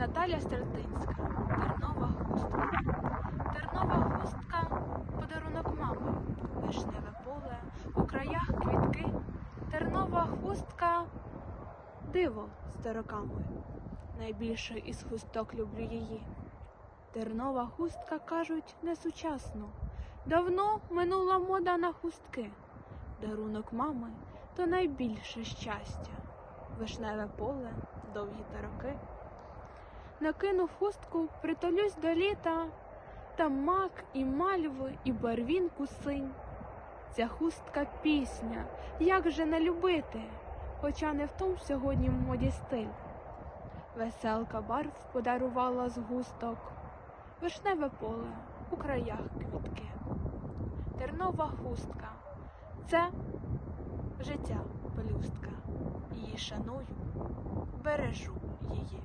Наталя Стратинська, Тернова хустка. Тернова хустка подарунок мами, вишневе поле, у краях квітки. Тернова хустка диво з роками. Найбільше із хусток люблю її. Тернова хустка, кажуть, несучасну. Давно минула мода на хустки. Дарунок мами то найбільше щастя. Вишневе поле, довгі тароки. Накину хустку, притулюсь до літа, там мак і мальви, і барвінку синь. Ця хустка пісня, як же не любити, хоча не в том сьогодні в моді стиль. Веселка барв подарувала з густок, вишневе поле у краях квітки. Тернова хустка це життя пелюстка. Її шаную, бережу її.